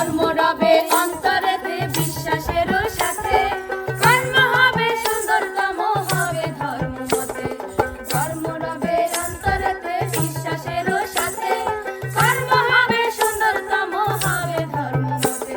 ধর্ম রবে অন্তরেতে বিশ্বাসের সাথে। কর্ম হবে সুন্দরতম, হবে ধর্ম মতে। ধর্ম রবে অন্তরেতে বিশ্বাসের সাথে। কর্ম হবে সুন্দরতম, হবে ধর্ম মতে।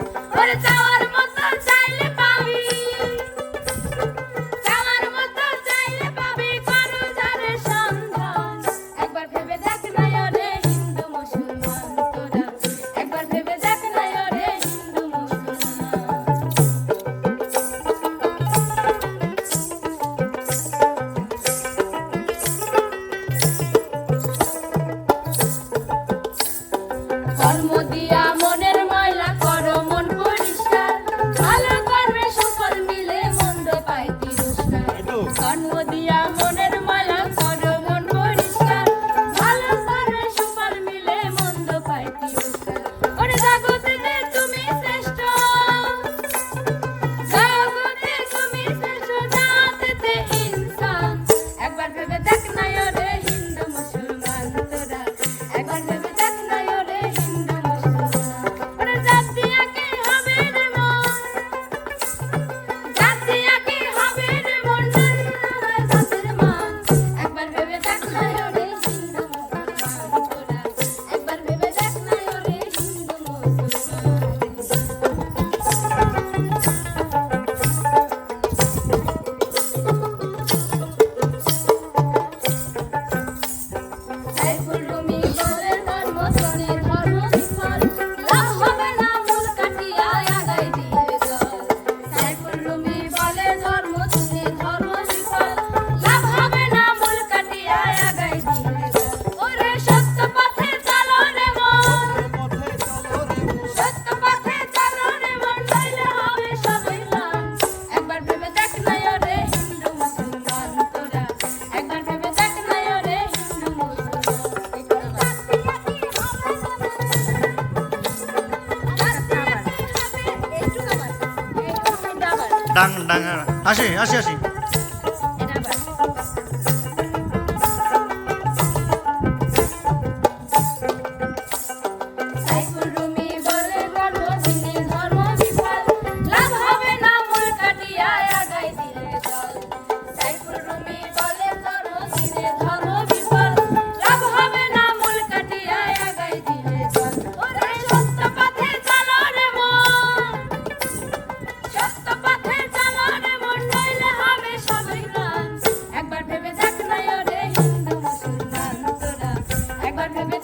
当当，阿信阿信阿信。啊 Carmen